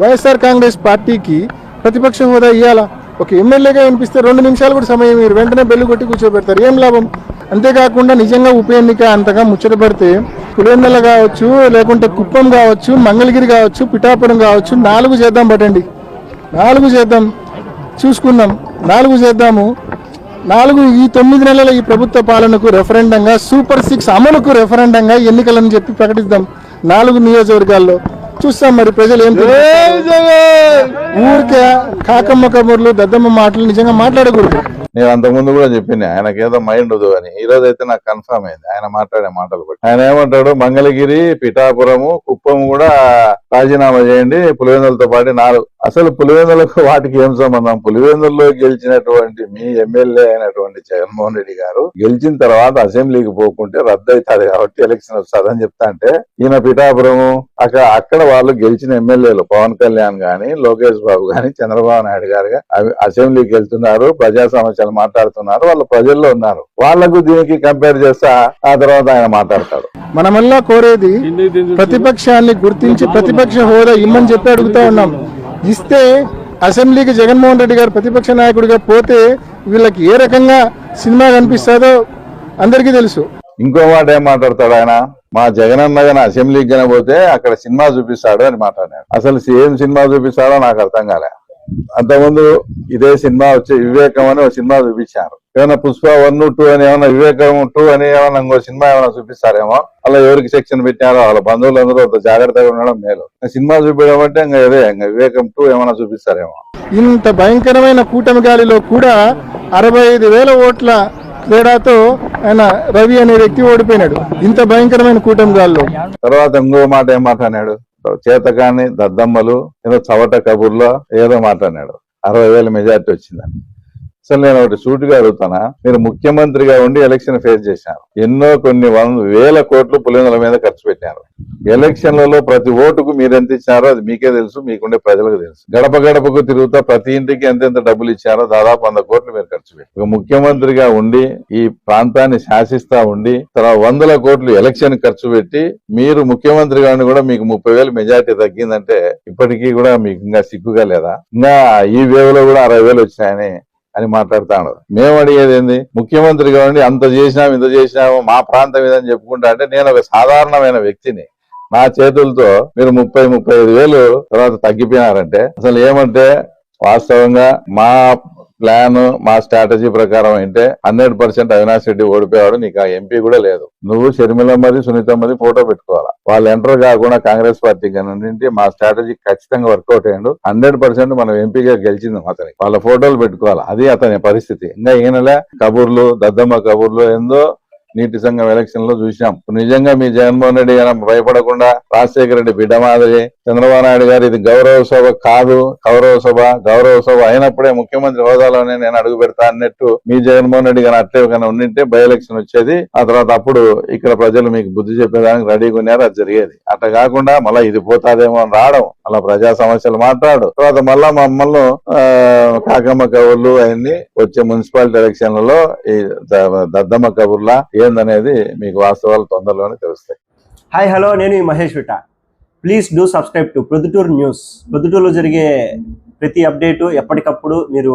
వైఎస్ఆర్ కాంగ్రెస్ పార్టీకి ప్రతిపక్ష హోదా ఇవ్వాలా ఒక ఎమ్మెల్యేగా వినిపిస్తే రెండు నిమిషాలు కూడా సమయం మీరు వెంటనే బెల్లు కొట్టి కూర్చోబెడతారు. ఏం లాభం? అంతేకాకుండా నిజంగా ఉప ఎన్నిక అంతగా ముచ్చట పెడితే పులివెందల కావచ్చు లేకుంటే కుప్పం కావచ్చు మంగళగిరి కావచ్చు పిఠాపురం కావచ్చు నాలుగు చేద్దాం పట్టండి నాలుగు చేద్దాం. చూసుకుందాం. నాలుగు చేద్దాము. నాలుగు ఈ తొమ్మిది నెలల ఈ ప్రభుత్వ పాలనకు రెఫరెండంగా సూపర్ సిక్స్ అమలుకు రెఫరెండంగా ఎన్నికలని చెప్పి ప్రకటిద్దాం. నాలుగు నియోజకవర్గాల్లో. చూస్తాం మరి ప్రజలు ఏం ఊరికే కాకమ్మ కబుర్లు దద్దమ్మ మాటలు నిజంగా మాట్లాడకూడదు. నేను అంతకుముందు కూడా చెప్పింది ఆయనకి ఏదో మైండ్ వద్దు అని. ఈ రోజు అయితే నాకు కన్ఫర్మ్ అయింది. ఆయన మాట్లాడే మాటలు బట్టి. ఆయన ఏమంటాడు? మంగళగిరి పిఠాపురము కుప్పం కూడా రాజీనామా చేయండి. పులివెందులతో పాటు నాలుగు. అసలు పులివెందులకు వాటికి ఏం సంబంధం? పులివెందుల్లో గెలిచినటువంటి మీ ఎమ్మెల్యే అయినటువంటి జగన్మోహన్ రెడ్డి గారు గెలిచిన తర్వాత అసెంబ్లీకి పోకుంటే రద్దు అవుతుంది కాబట్టి ఎలక్షన్ వస్తుందని చెప్తా అంటే ఈయన పిఠాపురము అక్కడ అక్కడ వాళ్ళు గెలిచిన ఎమ్మెల్యేలు పవన్ కళ్యాణ్ గాని లోకేష్ బాబు గాని చంద్రబాబు నాయుడు గారు అసెంబ్లీకి వెళ్తున్నారు. ప్రజా సమస్యలు మాట్లాడుతున్నారు వాళ్ళ ప్రజల్లో ఉన్నారు. వాళ్ళకు దీనికి కంపేర్ చేస్తా ఆ తర్వాత ఆయన మాట్లాడతాడు. మనమల్లా కోరేది ప్రతిపక్షాన్ని గుర్తించి ప్రతిపక్ష హోదా ఇమ్మని చెప్పి అడుగుతా ఉన్నాం. ఇస్తే అసెంబ్లీకి జగన్మోహన్ రెడ్డి గారు ప్రతిపక్ష నాయకుడిగా పోతే వీళ్ళకి ఏ రకంగా సినిమా కనిపిస్తుందో అందరికీ తెలుసు. ఇంకో మాట ఏం మాట్లాడతాడు ఆయన? మా జగనన్న గాని అసెంబ్లీకి గాని పోతే అక్కడ సినిమా చూపిస్తాడు అని మాట్లాడాడు. అసలు ఏం సినిమా చూపిస్తాడో నాకు అర్థం కాలే. అంతకుముందు ఇదే సినిమా వచ్చే వివేకం అని ఒక సినిమా చూపించారు. ఏమైనా పుష్ప వన్ టూ అని ఏమైనా వివేకం టూ అని ఏమైనా ఇంకో సినిమా ఏమైనా చూపిస్తారేమో అలా ఎవరికి సెక్షన్ పెట్టారో వాళ్ళ బంధువులందరూ అంత జాగ్రత్తగా ఉండడం మేలు. సినిమా చూపించడం అంటే ఇంకా ఇదే ఇంకా వివేకం టూ ఏమైనా చూపిస్తారేమో. ఇంత భయంకరమైన కూటమి గాలిలో కూడా అరవై ఐదు వేల ఓట్ల తేడాతో ఆయన రవి అనే వ్యక్తి ఓడిపోయినాడు. ఇంత భయంకరమైన కూటమి గాలిలో. తర్వాత ఇంకో మాట ఏం మాట్లాడినాడు? చేతకాని దద్దమ్మలు ఏదో చవట కబుర్లో ఏదో మాట్లాడినాడు. అరవై వేల మెజార్టీ వచ్చిందని అసలు నేను ఒకటి సూటిగా అడుగుతానా మీరు ముఖ్యమంత్రిగా ఉండి ఎలక్షన్ ఫేస్ చేశారు. ఎన్నో కొన్ని వేల కోట్లు పులివెందుల మీద ఖర్చు పెట్టారు. ఎలక్షన్లలో ప్రతి ఓటుకు మీరు ఎంత ఇచ్చారో అది మీకే తెలుసు మీకుండే ప్రజలకు తెలుసు. గడప గడపకు తిరుగుతా ప్రతి ఇంటికి ఎంతెంత డబ్బులు ఇచ్చారో దాదాపు వంద కోట్లు మీరు ఖర్చు పెట్టారు. ముఖ్యమంత్రిగా ఉండి ఈ ప్రాంతాన్ని శాసిస్తా ఉండి తర్వాత వందల కోట్లు ఎలక్షన్ ఖర్చు పెట్టి మీరు ముఖ్యమంత్రిగా ఉండి కూడా మీకు ముప్పై వేలు మెజార్టీ తగ్గిందంటే ఇప్పటికీ కూడా మీకు ఇంకా సిగ్గుగా లేదా? ఇంకా ఈ వేవ్లో కూడా అరవై వేలు వచ్చినాయని అని మాట్లాడుతాడు. మేము అడిగేది ఏంది? ముఖ్యమంత్రి కావండి అంత చేసినాము ఇంత చేసినాము మా ప్రాంతం ఇదని చెప్పుకుంటా అంటే నేను ఒక సాధారణమైన వ్యక్తిని. నా చేతులతో మీరు ముప్పై ముప్పై ఐదు వేలు తర్వాత తగ్గిపోయినారంటే అసలు ఏమంటే వాస్తవంగా మా ప్లాన్ మా స్ట్రాటజీ ప్రకారం అంటే హండ్రెడ్ పర్సెంట్ అవినాష్ రెడ్డి ఓడిపోయాడు నీకు ఆ ఎంపీ కూడా లేదు. నువ్వు షర్మిలమ్మది సునీతమ్మది ఫోటో పెట్టుకోవాలా? వాళ్ళు ఎంటర్ కాకుండా కాంగ్రెస్ పార్టీ కనుంటే మా స్ట్రాటజీ ఖచ్చితంగా వర్కౌట్ అయ్యాడు. హండ్రెడ్ పర్సెంట్ మనం ఎంపీగా గెలిచింది అతనికి వాళ్ళ ఫోటోలు పెట్టుకోవాలి? అది అతని పరిస్థితి. ఇంకా ఈయనలే కబుర్లు దద్దమ్మ కబుర్లు ఏందో నీటి సంఘం ఎలక్షన్లో చూసాం నిజంగా మీ జగన్మోహన్ రెడ్డి గారు భయపడకుండా రాజశేఖర రెడ్డి బిడ్డ మాదిరి చంద్రబాబు నాయుడు గారు ఇది గౌరవ సభ కాదు. గౌరవ సభ గౌరవ సభ అయినప్పుడే ముఖ్యమంత్రి హోదాలోనే నేను అడుగు పెడతా అన్నట్టు మీ జగన్మోహన్ రెడ్డి గారు అట్లే కన్నా ఉండింటే బై ఎలక్షన్ వచ్చేది. ఆ తర్వాత అప్పుడు ఇక్కడ ప్రజలు మీకు బుద్ధి చెప్పేదానికి రెడీగా ఉన్నారు. అది జరిగేది. అట్లా కాకుండా మళ్ళీ ఇది పోతాదేమో అని రావడం. అలా ప్రజా సమస్యలు మాట్లాడు. తర్వాత మళ్ళా మమ్మల్ని ఆ, కాకమ్మ కబుర్లు అవన్నీ వచ్చే మున్సిపాలిటీ ఎలక్షన్లలో ఈ దద్దమ్మ కబుర్లా ఏందనేది మీకు వాస్తవాలు తొందరలోనే తెలుస్తాయి. హాయ్ హలో నేను ఈ Mahesh విట. Please do subscribe to Proddatur news ప్రొద్దుటూరులో జరిగే ప్రతి అప్డేటు ఎప్పటికప్పుడు మీరు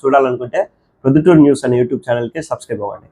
చూడాలనుకుంటే ప్రొద్దుటూరు న్యూస్ అనే యూట్యూబ్ ఛానల్కి సబ్స్క్రైబ్ అవ్వండి.